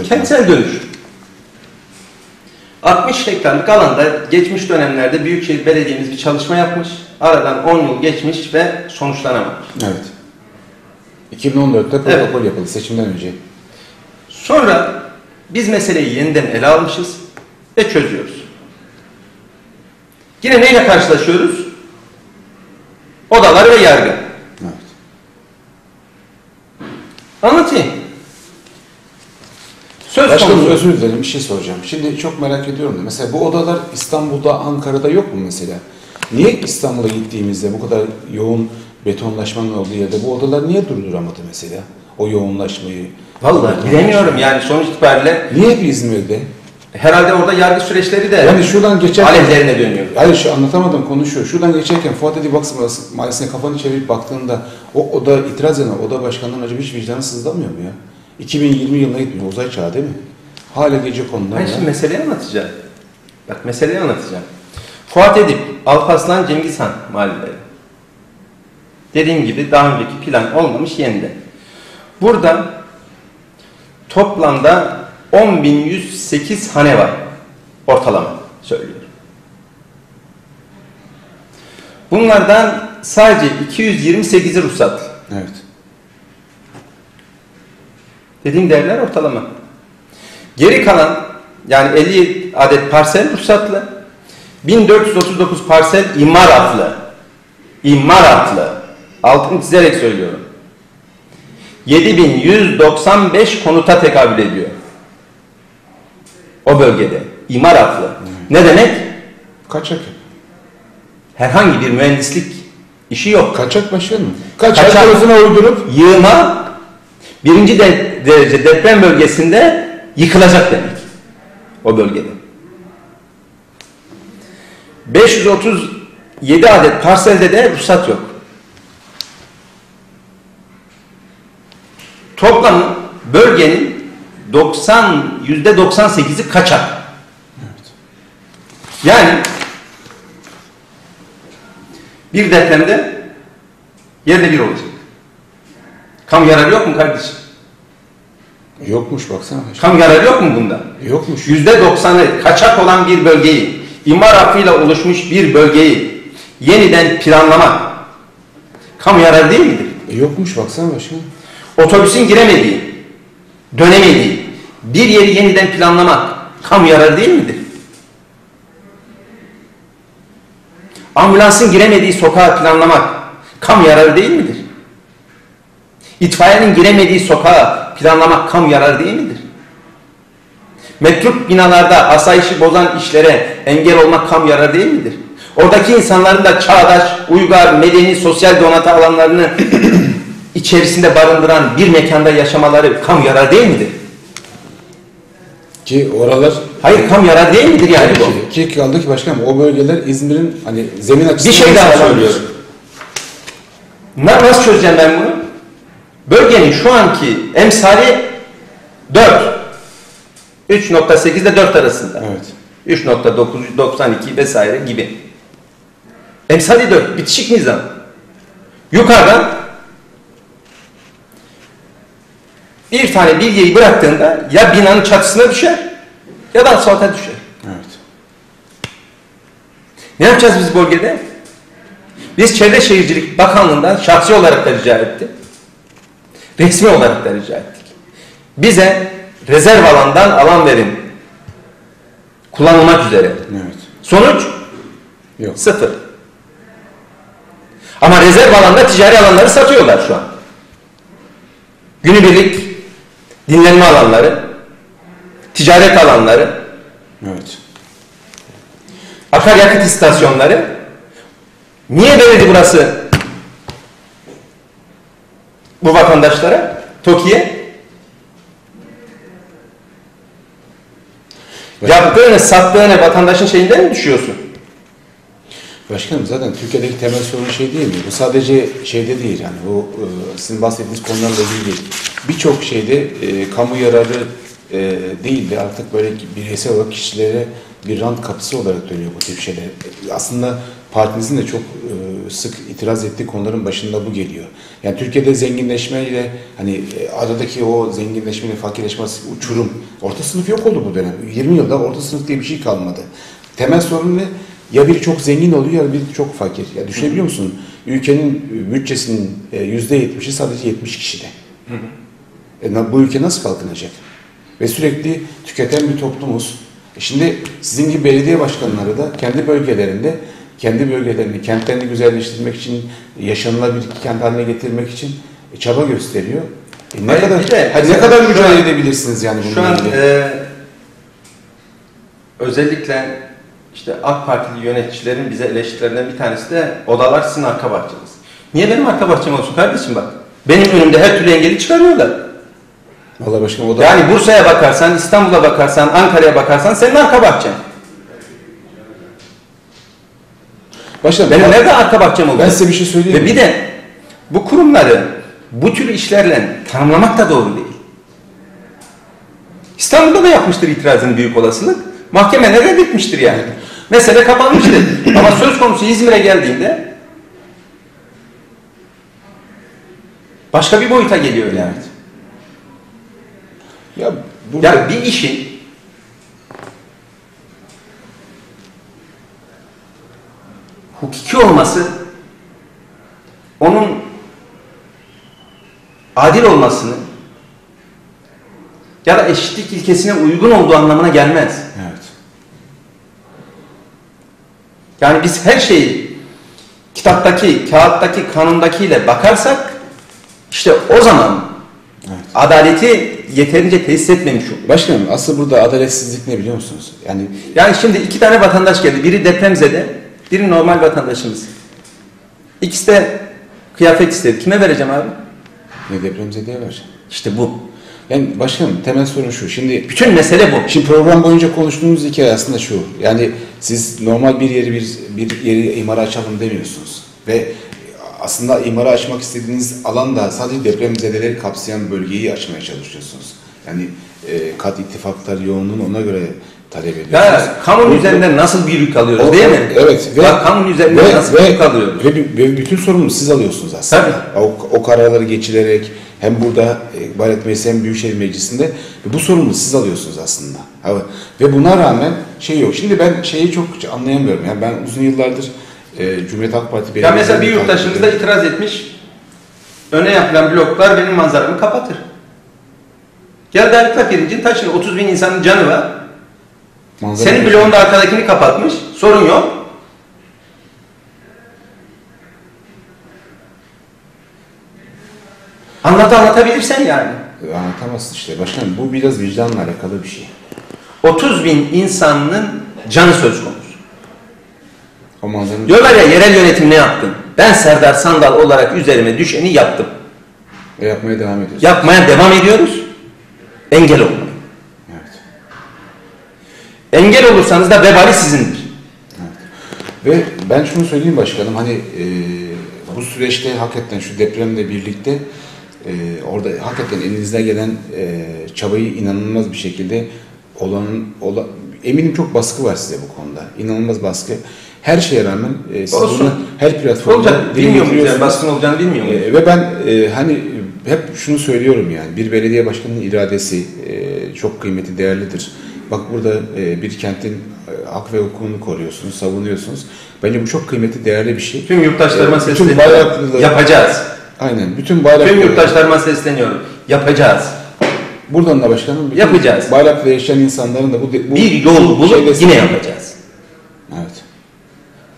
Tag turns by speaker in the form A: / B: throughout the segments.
A: Evet.
B: Kentsel dönüşüm. 60 hektarlık alanda geçmiş dönemlerde Büyükşehir Belediye'miz bir çalışma yapmış. Aradan 10 yıl geçmiş ve sonuçlanamamış.
A: Evet. 2014'te protokol yapıldı seçimden önce.
B: Sonra biz meseleyi yeniden ele almışız ve çözüyoruz. Yine neyle karşılaşıyoruz? Odalar ve yargı.
A: Evet.
B: Anlatayım. Söz
A: Başkanım
B: konusu.
A: özür dilerim bir şey soracağım. Şimdi çok merak ediyorum da mesela bu odalar İstanbul'da, Ankara'da yok mu mesela? Niye İstanbul'a gittiğimizde bu kadar yoğun betonlaşmanın olduğu yerde bu odalar niye durduramadı mesela? O yoğunlaşmayı.
B: Vallahi bilemiyorum yani sonuç itibariyle
A: Niye hep İzmir'de?
B: herhalde orada yargı süreçleri de
A: Yani şuradan geçerken...
B: aleyhlerine dönüyor.
A: Hayır şu anlatamadım konuşuyor. Şuradan geçerken Fuat Edi Baksı Mahallesi'ne kafanı çevirip baktığında o oda itiraz eden oda başkanının acaba hiç vicdanı sızlamıyor mu ya? 2020 yılına gitmiyor. Uzay çağı değil mi? Hala gece konular
B: Ben
A: ya.
B: şimdi meseleyi anlatacağım. Bak meseleyi anlatacağım. Fuat Edip, Alparslan, Cengiz Han mahalleleri. Dediğim gibi daha önceki plan olmamış yeniden. Burada toplamda 10.108 hane var. Ortalama söylüyorum. Bunlardan sadece 228'i ruhsatlı.
A: Evet.
B: Dediğim değerler ortalama. Geri kalan yani 50 adet parsel ruhsatlı. 1439 parsel imar atlı. İmar atlı. Altını çizerek söylüyorum. 7195 konuta tekabül ediyor. O bölgede. İmar atlı. Ne demek?
A: Kaçak.
B: Herhangi bir mühendislik işi yok.
A: Kaçak başkanım. Kaçak,
B: Kaçak.
A: parasını uydurup
B: Yığma birinci de- derece deprem bölgesinde yıkılacak demek. O bölgede. 537 adet parselde de ruhsat yok. Toplam bölgenin 90 yüzde 98'i kaçak. Yani bir depremde yerde bir olacak. Kamu yararı yok mu kardeşim?
A: yokmuş baksana.
B: Kamu yararı yok mu bunda?
A: Yokmuş.
B: Yüzde doksanı kaçak olan bir bölgeyi, imar hakkıyla oluşmuş bir bölgeyi yeniden planlamak kamu yararı değil midir?
A: E, Yokmuş baksana başkanım.
B: Otobüsün giremediği, dönemediği bir yeri yeniden planlamak kamu yararı değil midir? Ambulansın giremediği sokağı planlamak kamu yararı değil midir? İtfaiyenin giremediği sokağı planlamak kamu yararı değil midir? Metruk binalarda asayişi bozan işlere engel olmak kamu yararı değil midir? Oradaki insanların da çağdaş, uygar, medeni, sosyal donatı alanlarını içerisinde barındıran bir mekanda yaşamaları kamu yararı değil midir?
A: Ki oralar
B: Hayır kamu yararı değil midir yani bu?
A: Ki kaldı ki başkanım o bölgeler İzmir'in hani zemin
B: Bir
A: açısından
B: şey daha söylüyorum. Na- Nasıl çözeceğim ben bunu? Bölgenin şu anki emsali 4. 3.8 ile 4 arasında.
A: Evet.
B: 3.992 vesaire gibi. Emsali 4. Bitişik nizam. Yukarıdan bir tane bilgiyi bıraktığında ya binanın çatısına düşer ya da asfalta düşer.
A: Evet.
B: Ne yapacağız biz bölgede? Biz Çevre Şehircilik Bakanlığı'ndan şahsi olarak da rica ettik. Resmi olarak da rica ettik. Bize rezerv alandan alan verin. Kullanılmak üzere.
A: Evet.
B: Sonuç
A: Yok.
B: sıfır. Ama rezerv alanda ticari alanları satıyorlar şu an. Günübirlik dinlenme alanları, ticaret alanları,
A: Evet.
B: akaryakıt istasyonları. Niye verildi burası bu vatandaşlara? TOKİ'ye? Yaptığını, sattığını vatandaşın şeyinden mi düşüyorsun?
A: Başkanım zaten Türkiye'deki temel sorun şey değil mi? Bu sadece şeyde değil yani bu e, sizin bahsettiğiniz konularla ilgili değil. Birçok şeyde e, kamu yararı e, değil de artık böyle bireysel olarak kişilere bir rant kapısı olarak dönüyor bu tip şeyler. Aslında partinizin de çok e, sık itiraz ettiği konuların başında bu geliyor. Yani Türkiye'de zenginleşmeyle hani e, aradaki o zenginleşmeyle fakirleşme uçurum. Orta sınıf yok oldu bu dönem. 20 yılda orta sınıf diye bir şey kalmadı. Temel sorun ne? Ya biri çok zengin oluyor ya biri çok fakir. Ya düşünebiliyor musun? Ülkenin bütçesinin e, yüzde yetmişi sadece 70 kişide. E, bu ülke nasıl kalkınacak? Ve sürekli tüketen bir toplumuz. E şimdi sizin gibi belediye başkanları da kendi bölgelerinde, kendi bölgelerini, kentlerini güzelleştirmek için, yaşanılabilir kent haline getirmek için e, çaba gösteriyor. E ne
B: Hayır,
A: kadar
B: de
A: hadi ne kadar mücadele
B: an-
A: edebilirsiniz yani
B: Şu an
A: ilgili?
B: e, özellikle işte AK Partili yöneticilerin bize eleştirilerinden bir tanesi de odalar sizin arka bahçeniz. Niye benim arka bahçem olsun kardeşim bak. Benim önümde her türlü engeli çıkarıyorlar.
A: Vallahi başkanım o da
B: Yani Bursa'ya bakarsan, İstanbul'a bakarsan, Ankara'ya bakarsan senin arka bahçen.
A: Başkanım
B: Benim
A: ben,
B: nerede arka bahçem olacak?
A: ben size bir şey söyleyeyim.
B: Ve
A: mi?
B: bir de bu kurumları bu tür işlerle tanımlamak da doğru değil. İstanbul'da da yapmıştır itirazın büyük olasılık. Mahkeme ne reddetmiştir yani. Mesele kapanmıştır. Ama söz konusu İzmir'e geldiğinde başka bir boyuta geliyor yani.
A: ya burada
B: Ya bir işin hukuki olması onun adil olmasını ya da eşitlik ilkesine uygun olduğu anlamına gelmez.
A: evet.
B: Yani biz her şeyi kitaptaki, kağıttaki, kanundakiyle bakarsak işte o zaman
A: Evet.
B: adaleti yeterince tesis etmemiş olur.
A: Başkanım asıl burada adaletsizlik ne biliyor musunuz? Yani
B: Yani şimdi iki tane vatandaş geldi. Biri depremzede, biri normal vatandaşımız. İkisi de kıyafet istedi. Kime vereceğim abi?
A: ne depremzedeye var.
B: İşte bu.
A: Yani başkanım temel sorun şu. Şimdi
B: Bütün mesele bu.
A: Şimdi program boyunca konuştuğumuz hikaye aslında şu. Yani siz normal bir yeri bir, bir yeri imara açalım demiyorsunuz. Ve aslında imara açmak istediğiniz alanda sadece depremzedeleri kapsayan bölgeyi açmaya çalışıyorsunuz. Yani e, kat ittifaklar yoğunluğunu ona göre talep ediyorsunuz.
B: Ya
A: Bu-
B: üzerinden nasıl bir yük alıyoruz
A: o-
B: değil mi?
A: Evet.
B: Bak kamunun üzerinden nasıl bir yük alıyoruz?
A: Ve, ve bütün sorumluluğu siz alıyorsunuz aslında. O, o kararları geçirerek hem burada e, Bayrak Meclisi hem Büyükşehir Meclisi'nde ve bu sorumluluğu siz alıyorsunuz aslında. Ve buna rağmen şey yok. Şimdi ben şeyi çok anlayamıyorum. Yani ben uzun yıllardır e, Cumhuriyet Halk Parti
B: Ya mesela bir yurttaşımız da itiraz etmiş. Öne yapılan bloklar benim manzaramı kapatır. Gel Dertla pirincin taşını 30 bin insanın canı var.
A: Manzara-
B: Senin bloğun da arkadakini kapatmış. Sorun yok. Anlat anlatabilirsen yani.
A: Anlatamazsın işte. Başkanım bu biraz vicdanla alakalı bir şey.
B: 30 bin insanın canı söz konusu.
A: O manzaranın
B: Diyorlar ya yerel yönetim ne yaptın? Ben Serdar Sandal olarak üzerime düşeni yaptım.
A: ve yapmaya devam ediyoruz.
B: Yapmaya devam ediyoruz. Engel olmayın. Engel olursanız da vebali sizindir.
A: Ve ben şunu söyleyeyim başkanım hani e, bu süreçte hakikaten şu depremle birlikte e, orada hakikaten elinizden gelen e, çabayı inanılmaz bir şekilde olan, ola, eminim çok baskı var size bu konuda. İnanılmaz baskı. Her şeye rağmen e, siz
B: Olsun.
A: bunu her platformda
B: Olacak. Bilmiyor muyuz yani baskın olacağını bilmiyor muyuz?
A: E, ve ben e, hani hep şunu söylüyorum yani bir belediye başkanının iradesi e, çok kıymeti değerlidir. Bak burada e, bir kentin e, hak ve hukukunu koruyorsunuz, savunuyorsunuz. Bence bu çok kıymeti değerli bir şey.
B: Tüm yurttaşlarıma
A: E, bütün bayraklıları-
B: Yapacağız.
A: Aynen. Bütün bayrak
B: Tüm yurttaşlarıma sesleniyorum. Yapacağız.
A: buradan da başkanım bütün
B: Yapacağız.
A: Bayrakla yaşayan insanların da bu, bu
B: Bir yol bulup yine yapacağız.
A: Evet.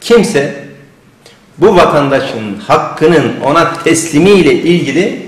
B: Kimse bu vatandaşın hakkının ona teslimiyle ilgili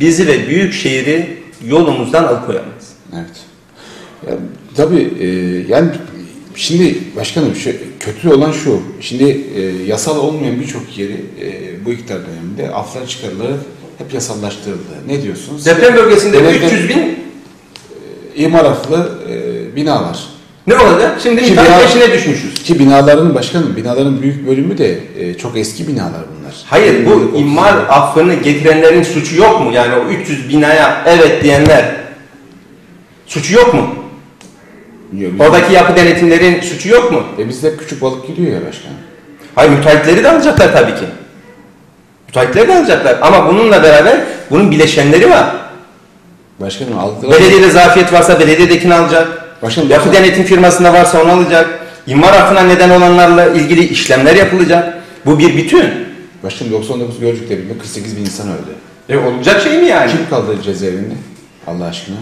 B: bizi ve büyük şehri yolumuzdan alıkoyamaz.
A: Evet. Ya, tabii e, yani şimdi başkanım şu, kötü olan şu. Şimdi e, yasal olmayan birçok yeri e, bu iktidar döneminde aflar çıkarılarak hep yasallaştırıldı. Ne diyorsunuz?
B: Deprem bölgesinde
A: Devletin
B: 300 bin
A: imar aflı e, bina var.
B: ne olacak? Şimdi
A: Ki
B: imtihan
A: bina-
B: peşine düşmüşüz.
A: Ki binaların başkanım binaların büyük bölümü de e, çok eski binalar bunlar.
B: Hayır bu
A: 50'lik,
B: imar
A: 30'lik.
B: affını getirenlerin suçu yok mu? Yani o 300 binaya evet diyenler suçu yok mu?
A: Yok,
B: Oradaki yapı denetimlerin suçu yok mu?
A: E bizde küçük balık gidiyor ya başkanım.
B: Hayır müteahhitleri de alacaklar tabii ki. Müteahhitler de alacaklar. Ama bununla beraber bunun bileşenleri var.
A: Başkanım aldılar.
B: Belediyede zafiyet varsa belediyedekini alacak.
A: Başkanım,
B: Yapı denetim firmasında varsa onu alacak. İmar affına neden olanlarla ilgili işlemler yapılacak. Bu bir bütün.
A: Başkanım 99 Gölcük'te bile 48 bin insan öldü.
B: E olacak şey mi yani?
A: Kim kaldı cezaevinde? Allah aşkına.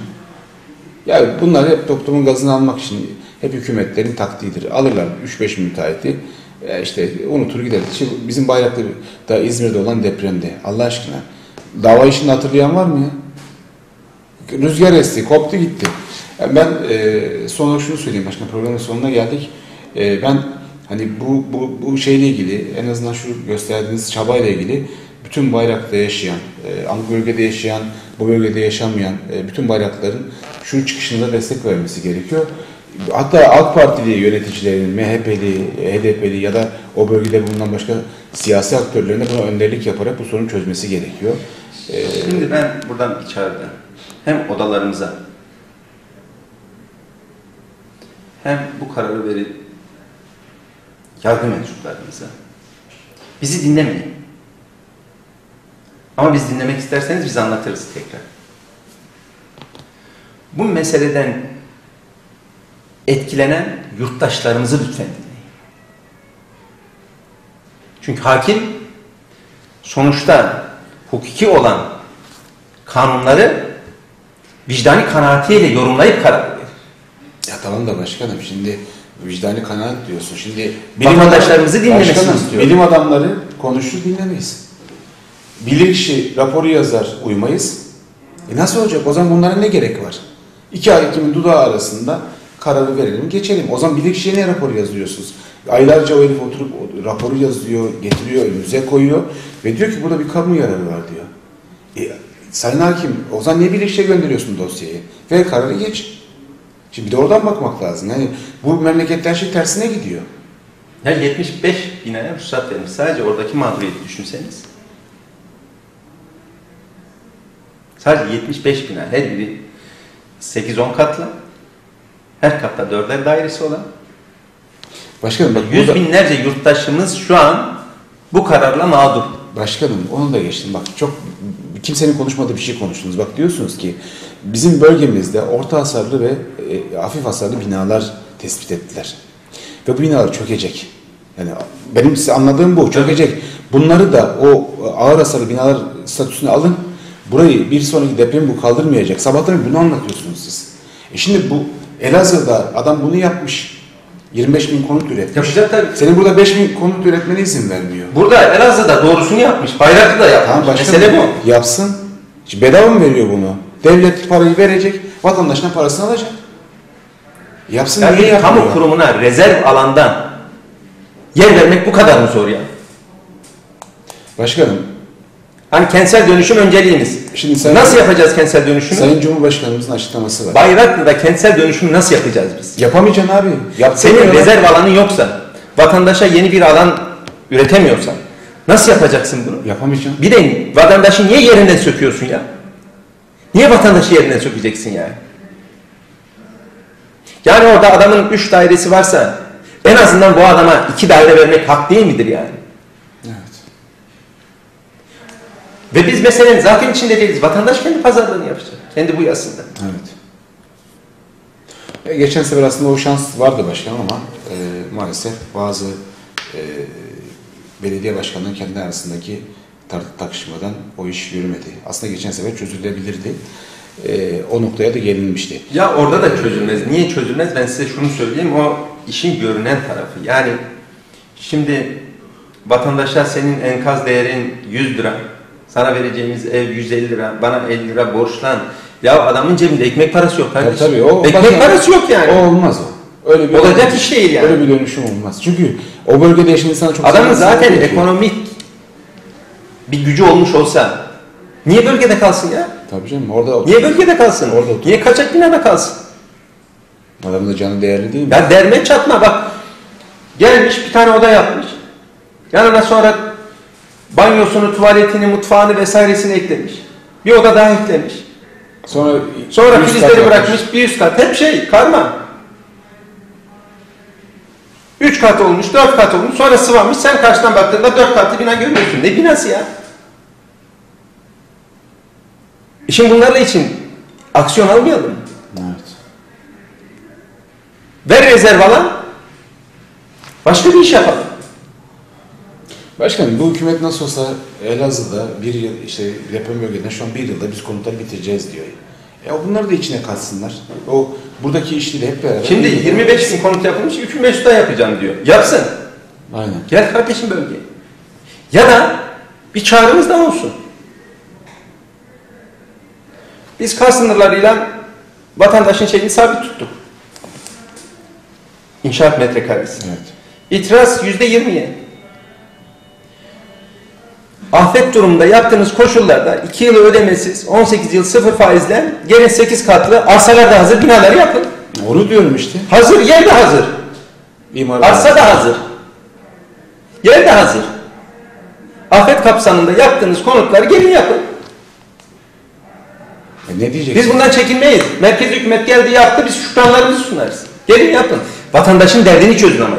A: Ya bunlar hep toplumun gazını almak için hep hükümetlerin taktiğidir. Alırlar 3-5 müteahhiti e işte unutur gider. Şimdi bizim Bayraklı'da İzmir'de olan depremde Allah aşkına dava işini hatırlayan var mı ya? Rüzgar esti, koptu gitti. Yani ben e, son olarak şunu söyleyeyim başkan programın sonuna geldik. E, ben hani bu, bu, bu şeyle ilgili en azından şu gösterdiğiniz çabayla ilgili bütün bayrakta yaşayan, e, bölgede yaşayan, bu bölgede yaşamayan e, bütün bayrakların şu çıkışında destek vermesi gerekiyor. Hatta AK Partili yöneticilerin, MHP'li, HDP'li ya da o bölgede bulunan başka siyasi aktörlerin de buna önderlik yaparak bu sorunu çözmesi gerekiyor. E,
B: Şimdi ben buradan çağrıda hem odalarımıza hem bu kararı verip yargı mensuplarımıza bizi dinlemeyin. Ama biz dinlemek isterseniz biz anlatırız tekrar. Bu meseleden etkilenen yurttaşlarımızı lütfen dinleyin. Çünkü hakim sonuçta hukuki olan kanunları vicdani kanaatiyle yorumlayıp karar verir.
A: Ya tamam da başkanım şimdi vicdani kanaat diyorsun. Şimdi
B: Vatandaşlarımızı dinlemesini istiyorum.
A: Bilim adamları konuşur dinlemeyiz. Bilirkişi raporu yazar uymayız. E nasıl olacak? O zaman bunlara ne gerek var? İki hakimin dudağı arasında kararı verelim geçelim. O zaman bilirkişiye ne raporu yazıyorsunuz? Aylarca o herif oturup raporu yazıyor, getiriyor, önünüze koyuyor ve diyor ki burada bir kamu yararı var diyor. E, Sayın Hakim, o zaman niye bilirkişiye gönderiyorsun dosyayı? Ve kararı geç. Şimdi bir de oradan bakmak lazım. Yani bu memlekette her şey tersine gidiyor.
B: Ya 75 binaya ruhsat vermiş. Sadece oradaki mağduriyeti düşünseniz. Sadece 75 bina. Her biri 8-10 katlı. Her katta dörder dairesi olan.
A: Başkanım bak
B: Yüz
A: burada-
B: binlerce yurttaşımız şu an bu kararla mağdur.
A: Başkanım onu da geçtim. Bak çok kimsenin konuşmadığı bir şey konuştunuz. Bak diyorsunuz ki bizim bölgemizde orta hasarlı ve e, hafif hasarlı binalar tespit ettiler. Ve bu binalar çökecek. Yani benim size anladığım bu. Çökecek. Bunları da o ağır hasarlı binalar statüsüne alın. Burayı bir sonraki deprem bu kaldırmayacak. Sabahtan bunu anlatıyorsunuz siz. E şimdi bu Elazığ'da adam bunu yapmış. 25 bin konut üretmiş.
B: Yapacak tabii.
A: Senin burada 5 bin konut üretmene izin vermiyor.
B: Burada Elazığ'da doğrusunu yapmış. Bayraklı da yapmış.
A: Tamam başka
B: Mesele bu.
A: Yapsın. Şimdi bedava mı veriyor bunu? Devlet parayı verecek, vatandaştan parasını alacak. Yapsın
B: Yani
A: niye yapmıyor?
B: kamu kurumuna rezerv alandan yer vermek bu kadar mı zor ya?
A: Başkanım,
B: Hani kentsel dönüşüm önceliğimiz.
A: Şimdi sen-
B: nasıl yapacağız kentsel dönüşümü?
A: Sayın Cumhurbaşkanımızın açıklaması var.
B: Bayraklı'da kentsel dönüşümü nasıl yapacağız biz?
A: Yapamayacaksın abi. Yapsana
B: Senin rezerv alanın yoksa, vatandaşa yeni bir alan üretemiyorsan nasıl yapacaksın bunu?
A: Yapamayacaksın.
B: Bir de vatandaşı niye yerinden söküyorsun ya? Niye vatandaşı yerinden sökeceksin yani? Yani orada adamın üç dairesi varsa en azından bu adama iki daire vermek hak değil midir yani?
A: Evet.
B: Ve biz meselenin zaten içinde değiliz. Vatandaş kendi pazarlığını yapacak. Kendi bu yasında.
A: Evet. E, geçen sefer aslında o şans vardı başkanım ama e, maalesef bazı e, belediye başkanının kendi arasındaki tar- takışmadan o iş yürümedi. Aslında geçen sefer çözülebilirdi. E, o noktaya da gelinmişti.
B: Ya orada da çözülmez. Niye çözülmez? Ben size şunu söyleyeyim. O işin görünen tarafı. Yani şimdi vatandaşa senin enkaz değerin 100 lira. Sana vereceğimiz ev 150 lira. Bana 50 lira borçlan. Ya adamın cebinde ekmek parası yok kardeşim.
A: tabii, o
B: ekmek
A: başka-
B: parası yok yani.
A: O olmaz o. Öyle bir
B: Olacak iş değil yani.
A: Öyle bir dönüşüm olmaz. Çünkü o bölgede yaşayan insana çok
B: Adamın zaten
A: ki.
B: ekonomik bir gücü olmuş olsa niye bölgede kalsın ya?
A: Tabii canım orada
B: Niye bölgede kalsın?
A: Orada otur.
B: Niye kaçak binada kalsın?
A: adamın da canı değerli değil mi?
B: Ya derme çatma bak. Gelmiş bir tane oda yapmış. Yanına sonra Banyosunu, tuvaletini, mutfağını vesairesini eklemiş. Bir oda daha eklemiş.
A: Sonra,
B: Sonra filizleri bırakmış bir üst kat. Hep şey karma. Üç kat olmuş, dört kat olmuş. Sonra sıvamış. Sen karşıdan baktığında dört katlı bina görüyorsun. Ne binası ya? E İşin bunlarla için aksiyon almayalım?
A: Evet.
B: Ver rezerv alan başka bir iş yapalım.
A: Başkanım bu hükümet nasıl olsa Elazığ'da bir yıl işte deprem bölgeden şu an bir yılda biz konutları bitireceğiz diyor. E bunları da içine katsınlar. O buradaki işleri hep beraber.
B: Şimdi 25 bin konut yapılmış, 3500 daha yapacağım diyor. Yapsın.
A: Aynen.
B: Gel kardeşim bölgeye. Ya da bir çağrımız da olsun. Biz kar sınırlarıyla vatandaşın şeyini sabit tuttuk. İnşaat metrekaresi.
A: Evet.
B: İtiraz yüzde yirmiye. Afet durumunda yaptığınız koşullarda 2 yıl ödemesiz, 18 yıl sıfır faizle gelin 8 katlı arsalarda hazır binaları yapın.
A: Onu diyorum işte.
B: Hazır, yer de hazır.
A: İmar
B: Arsa da hazır. Yer de hazır. Afet kapsamında yaptığınız konutları gelin yapın.
A: E ne diyeceksin?
B: Biz bundan çekinmeyiz. Merkez hükümet geldi yaptı biz şükranlarımızı sunarız. Gelin yapın. Vatandaşın derdini çözün ama.